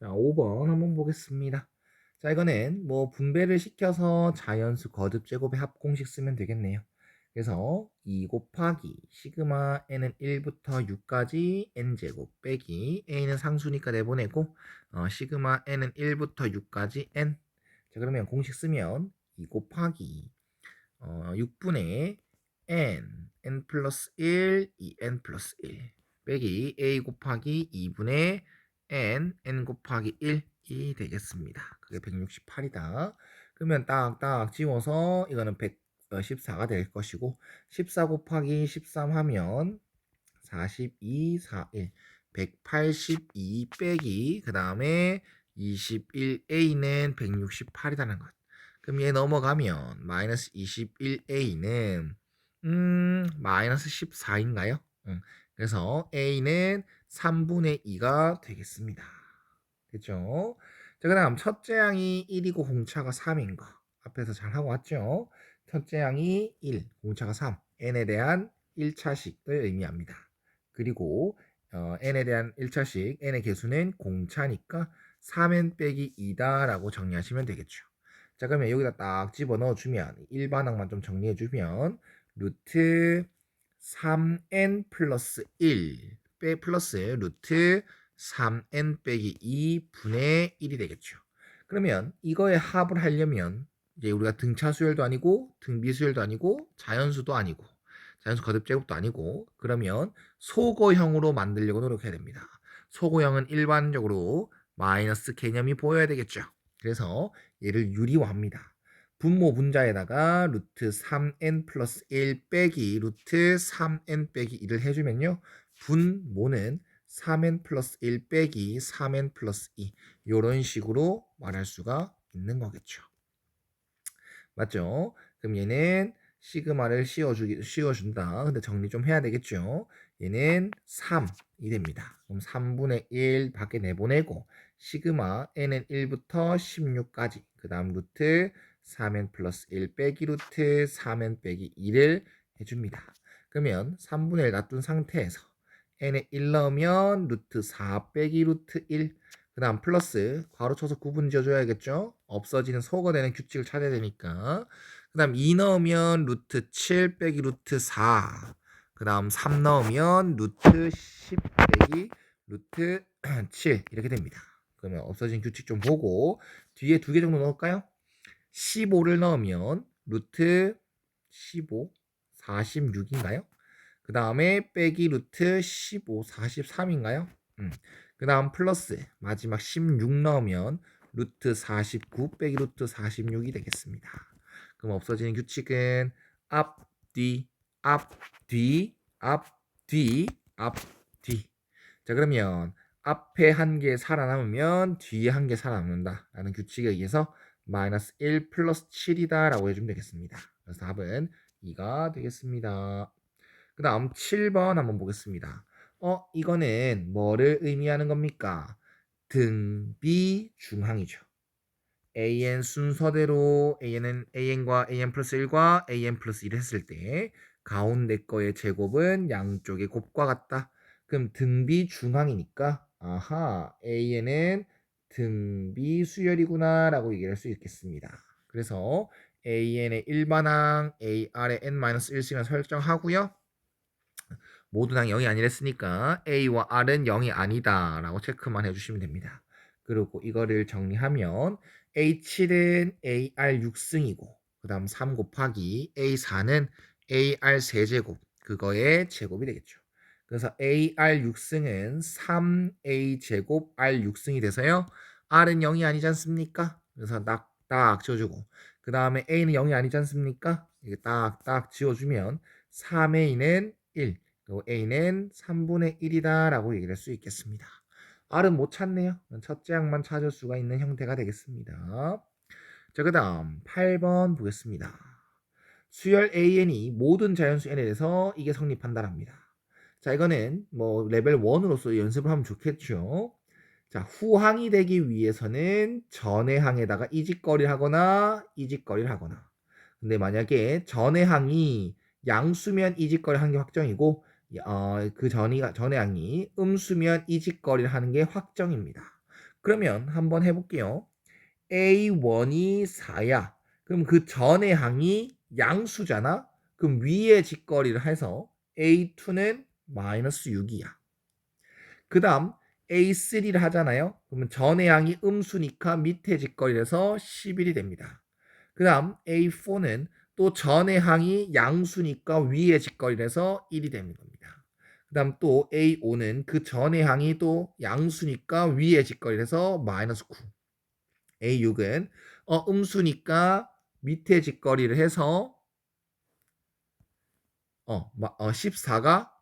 자, 5번 한번 보겠습니다. 자, 이거는 뭐 분배를 시켜서 자연수 거듭 제곱의 합공식 쓰면 되겠네요. 그래서 2 곱하기 시그마 n은 1부터 6까지 n제곱 빼기 a는 상수니까 내보내고 어, 시그마 n은 1부터 6까지 n 자 그러면 공식 쓰면 2 곱하기 어, 6분의 n n 플러스 1 2n 플러스 1 빼기 a 곱하기 2분의 n n 곱하기 1 이 되겠습니다. 그게 168이다. 그러면 딱딱 지워서 이거는 114가 될 것이고 14 곱하기 13 하면 42, 4, 1, 182 빼기 그 다음에 21a는 168이라는 것. 그럼 얘 넘어가면 마이너스 21a는 음 마이너스 14인가요? 응. 그래서 a는 3분의 2가 되겠습니다. 됐죠? 자, 그 다음 첫째 양이 1이고 공차가 3인 거. 앞에서 잘 하고 왔죠? 첫째 양이 1, 공차가 3. n에 대한 1차식을 의미합니다. 그리고 어, n에 대한 1차식, n의 개수는 공차니까 3n 빼기 2다라고 정리하시면 되겠죠. 자, 그러면 여기다 딱 집어넣어 주면 일반항만 좀 정리해 주면 루트 3n 플러스 1 빼 플러스 루트 3n 빼기 2분의 1이 되겠죠. 그러면 이거의 합을 하려면 이제 우리가 등차 수열도 아니고 등비 수열도 아니고 자연수도 아니고 자연수 거듭 제곱도 아니고 그러면 소거형으로 만들려고 노력해야 됩니다. 소거형은 일반적으로 마이너스 개념이 보여야 되겠죠. 그래서 얘를 유리화합니다. 분모 분자에다가 루트 3n 플러스 1 빼기 루트 3n 빼기 1을 해주면요. 분모는 3n 플러스 1 빼기 3n 플러스 2 이런 식으로 말할 수가 있는 거겠죠. 맞죠? 그럼 얘는 시그마를 씌워주기, 씌워준다. 근데 정리 좀 해야 되겠죠? 얘는 3이 됩니다. 그럼 3분의 1 밖에 내보내고 시그마 n은 1부터 16까지 그 다음 루트 3n 플러스 1 빼기 루트 3n 빼기 2를 해줍니다. 그러면 3분의 1 놔둔 상태에서 n에 1 넣으면 루트 4 빼기 루트 1. 그 다음 플러스 괄호 쳐서 구분 지어줘야겠죠. 없어지는 소거되는 규칙을 찾아야 되니까. 그 다음 2 넣으면 루트 7 빼기 루트 4. 그 다음 3 넣으면 루트 10 빼기 루트 7 이렇게 됩니다. 그러면 없어진 규칙 좀 보고 뒤에 두 개 정도 넣을까요? 15를 넣으면 루트 15 46인가요? 그 다음에 빼기 루트 15, 43인가요? 음. 그 다음 플러스 마지막 16 넣으면 루트 49 빼기 루트 46이 되겠습니다. 그럼 없어지는 규칙은 앞, 뒤, 앞, 뒤, 앞, 뒤, 앞, 뒤. 자 그러면 앞에 한 개 살아남으면 뒤에 한 개 살아남는다 라는 규칙에 의해서 마이너스 1 플러스 7이다 라고 해주면 되겠습니다. 그래서 답은 2가 되겠습니다. 그 다음 7번 한번 보겠습니다. 어, 이거는 뭐를 의미하는 겁니까? 등비 중항이죠. an 순서대로 an은 an과 an 플러스 1과 an 플러스 1을 했을 때 가운데 거의 제곱은 양쪽의 곱과 같다. 그럼 등비 중항이니까 아하 an은 등비 수열이구나 라고 얘기할 수 있겠습니다. 그래서 an의 일반항 ar의 n-1씩을 설정하고요. 모든 항이 0이 아니랬으니까 A와 R은 0이 아니다 라고 체크만 해주시면 됩니다. 그리고 이거를 정리하면 A7은 AR 6승이고 그 다음 3 곱하기 A4는 AR 세제곱 그거의 제곱이 되겠죠. 그래서 AR 6승은 3A 제곱 R 6승이 돼서요. R은 0이 아니지 않습니까? 그래서 딱딱 지워주고 그 다음에 A는 0이 아니지 않습니까? 이게 딱딱 지워주면 3A는 1 그리고 A는 3분의 1이다 라고 얘기를 할 수 있겠습니다. R은 못 찾네요. 첫째 항만 찾을 수가 있는 형태가 되겠습니다. 자, 그 다음 8번 보겠습니다. 수열 AN이 모든 자연수 N에 대해서 이게 성립한다랍니다. 자, 이거는 뭐 레벨 1으로서 연습을 하면 좋겠죠. 자, 후항이 되기 위해서는 전의 항에다가 이직거리를 하거나 이직거리를 하거나. 근데 만약에 전의 항이 양수면 이직거리 하는 게 확정이고 어, 그 전이 전의 항이 음수면 이직거리를 하는 게 확정입니다. 그러면 한번 해 볼게요. A1이 4야. 그럼 그 전의 항이 양수잖아. 그럼 위에 직거리를 해서 A2는 마이너스 6이야. 그 다음 A3를 하잖아요. 그러면 전의 항이 음수니까 밑에 직거리를 해서 11이 됩니다. 그 다음 A4는 또 전의 항이 양수니까 위에 직거리를 해서 1이 되는 겁니다. 그 다음 또 A5는 그 전의 항이 또 양수니까 위에 직거리를 해서 마이너스 9. A6은 어, 음수니까 밑에 직거리를 해서 어, 마- 어 14가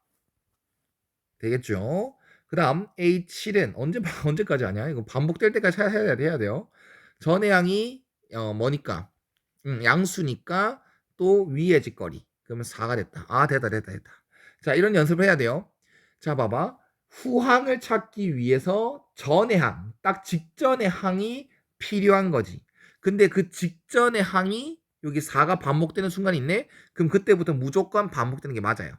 되겠죠. 그 다음 A7은 언제 언제까지 하냐? 이거 반복될 때까지 해야, 해야, 돼요. 전의 항이 어, 뭐니까 음, 양수니까 또 위에 직거리. 그러면 4가 됐다. 아, 됐다, 됐다, 됐다. 자, 이런 연습을 해야 돼요. 자, 봐봐. 후항을 찾기 위해서 전의 항, 딱 직전의 항이 필요한 거지. 근데 그 직전의 항이 여기 4가 반복되는 순간이 있네? 그럼 그때부터 무조건 반복되는 게 맞아요.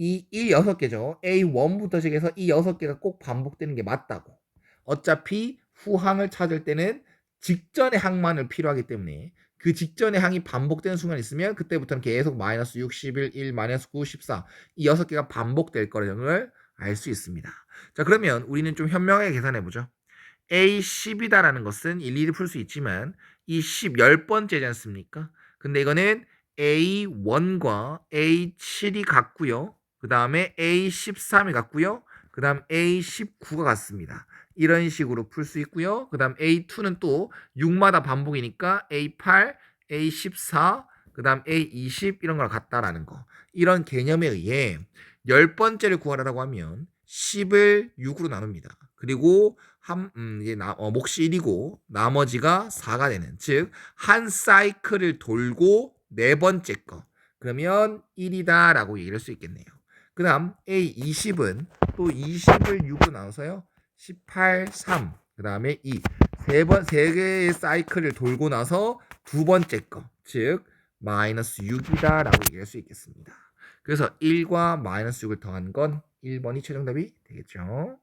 이, 이 6개죠. A1부터 시작해서 이 6개가 꼭 반복되는 게 맞다고. 어차피 후항을 찾을 때는 직전의 항만을 필요하기 때문에 그 직전의 항이 반복되는 순간이 있으면 그때부터는 계속 마이너스 6, 11, 1, 마이너스 9, 14 이 6개가 반복될 거라는 알 수 있습니다. 자 그러면 우리는 좀 현명하게 계산해 보죠. A10이다라는 것은 일일이 풀 수 있지만 이 10, 10번째지 않습니까? 근데 이거는 A1과 A7이 같고요. 그 다음에 A13이 같고요. 그 다음 A19가 같습니다. 이런 식으로 풀 수 있고요. 그 다음 A2는 또 6마다 반복이니까 A8, A14, 그 다음 A20 이런 거랑 같다라는 거. 이런 개념에 의해 열 번째를 구하라고 하면 10을 6으로 나눕니다. 그리고 한 음, 이게 나, 어, 몫이 1이고 나머지가 4가 되는 즉 한 사이클을 돌고 네 번째 거 그러면 1이다라고 얘기할 수 있겠네요. 그 다음 A20은 또 20을 6으로 나눠서요 18, 3, 그 다음에 2. 세 번, 세 개의 사이클을 돌고 나서 두 번째 거, 즉, 마이너스 6이다 라고 얘기할 수 있겠습니다. 그래서 1과 마이너스 6을 더한 건 1번이 최종답이 되겠죠.